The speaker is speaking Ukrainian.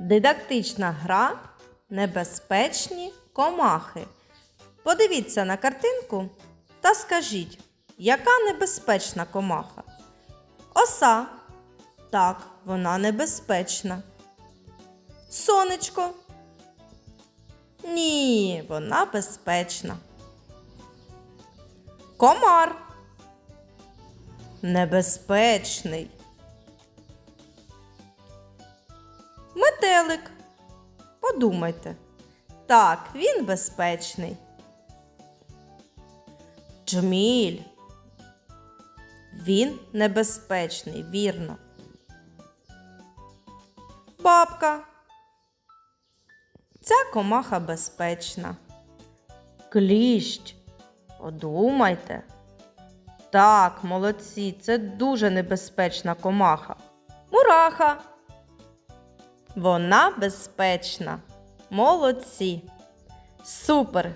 Дидактична гра Небезпечні комахи. Подивіться на картинку та скажіть, яка небезпечна комаха? Оса. Так, вона небезпечна. Сонечко. Ні, вона безпечна. Комар. Небезпечний. Метелик. Подумайте. Так, він безпечний. Джміль. Він небезпечний, вірно. Бабка. Ця комаха безпечна. Кліщ. Подумайте. Так, молодці, це дуже небезпечна комаха. Мураха. Вона безпечна. Молодці. Супер!